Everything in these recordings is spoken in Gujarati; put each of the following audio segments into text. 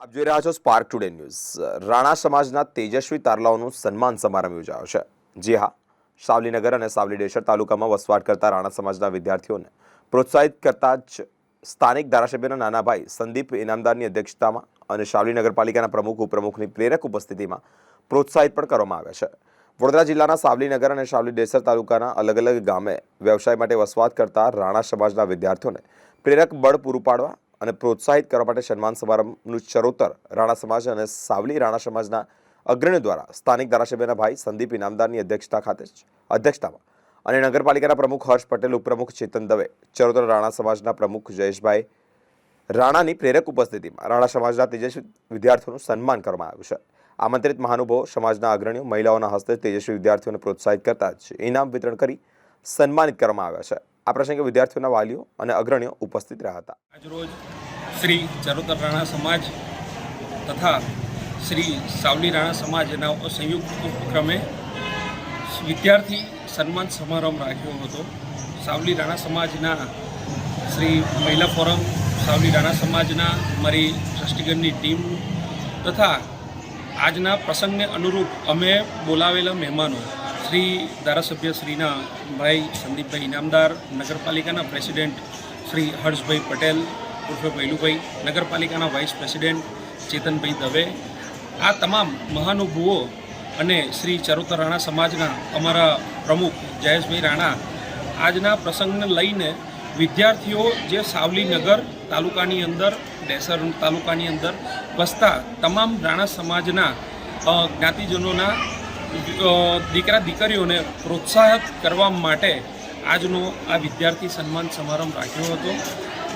આપ જોઈ રહ્યા છો સ્પાર્ક ટુડે ન્યૂઝ રાણા સમાજના તેજસ્વી તારલાઓનું સન્માન સમારંભ યોજાયો છે. જી હા, સાવલીનગર અને સાવલી ડેસર તાલુકામાં વસવાટ કરતા રાણા સમાજના વિદ્યાર્થીઓને પ્રોત્સાહિત કરતા જ સ્થાનિક ધારાસભ્યના નાના ભાઈ સંદીપ ઇનામદારની અધ્યક્ષતામાં અને સાવલી નગરપાલિકાના પ્રમુખ, ઉપપ્રમુખની પ્રેરક ઉપસ્થિતિમાં પ્રોત્સાહિત પણ કરવામાં આવ્યા છે. વડોદરા જિલ્લાના સાવલીનગર અને સાવલી ડેસર તાલુકાના અલગ અલગ ગામે વ્યવસાય માટે વસવાટ કરતા રાણા સમાજના વિદ્યાર્થીઓને પ્રેરક બળ પૂરું પાડવા અને પ્રોત્સાહિત કરવા માટે સન્માન સમારંભનું ચરોતર રાણા સમાજ અને સાવલી રાણા સમાજના અગ્રણીઓ દ્વારા સ્થાનિક ધારાસભ્યના ભાઈ સંદીપ ઇનામદારની અધ્યક્ષતા ખાતે અધ્યક્ષતામાં. અને નગરપાલિકાના પ્રમુખ હર્ષ પટેલ, ઉપપ્રમુખ ચેતન દવે, ચરોતર રાણા સમાજના પ્રમુખ જયેશભાઈ રાણાની પ્રેરક ઉપસ્થિતિમાં રાણા સમાજના તેજસ્વી વિદ્યાર્થીઓનું સન્માન કરવામાં આવ્યું છે. આમંત્રિત મહાનુભાવો, સમાજના અગ્રણીઓ, મહિલાઓના હસ્તે તેજસ્વી વિદ્યાર્થીઓને પ્રોત્સાહિત કરતા જ ઇનામ વિતરણ કરી સન્માનિત કરવામાં આવ્યા છે. આ પ્રસંગે વિદ્યાર્થીઓના વાલીઓ અને અગ્રણીઓ ઉપસ્થિત રહ્યા હતા. આજરોજ શ્રી ચરોતર રાણા સમાજ તથા શ્રી સાવલી રાણા સમાજના સંયુક્ત ઉપક્રમે વિદ્યાર્થી સન્માન સમારંભ રાખ્યો હતો. સાવલી રાણા સમાજના શ્રી મહિલા ફોરમ, સાવલી રાણા સમાજના મારી ટ્રસ્ટીગણની ટીમ તથા આજના પ્રસંગને અનુરૂપ અમે બોલાવેલા મહેમાનો શ્રી ધારાસભ્ય શ્રીના ભાઈ સંદીપભાઈ ઇનામદાર, નગરપાલિકાના પ્રેસિડેન્ટ શ્રી હર્ષભાઈ પટેલ, ઉર્ફે ભૈલુભાઈ, નગરપાલિકાના વાઇસ પ્રેસિડેન્ટ ચેતનભાઈ દવે. આ તમામ મહાનુભવો અને શ્રી ચરોતર રાણા સમાજના અમારા પ્રમુખ જયેશભાઈ રાણા આજના પ્રસંગને લઈને વિદ્યાર્થીઓ જે સાવલી નગર તાલુકાની અંદર, ડેસર તાલુકાની અંદર વસતા તમામ રાણા સમાજના જ્ઞાતિજનોના દીકરા દીકરીઓને પ્રોત્સાહિત કરવા માટે આજનો આ વિદ્યાર્થી સન્માન સમારંભ રાખ્યો હતો.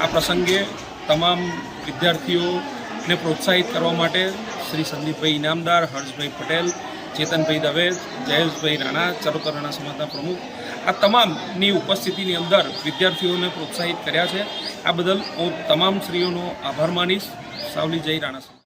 આ પ્રસંગે તમામ વિદ્યાર્થીઓને પ્રોત્સાહિત કરવા માટે શ્રી સંદીપભાઈ ઇનામદાર, હર્ષભાઈ પટેલ, ચેતનભાઈ દવે, જયેશભાઈ રાણા, ચરોતર રાણા સમાજના પ્રમુખ, આ તમામની ઉપસ્થિતિની અંદર વિદ્યાર્થીઓને પ્રોત્સાહિત કર્યા છે. આ બદલ હું તમામ શ્રીઓનો આભાર માનીશ. સાવલી જય રાણા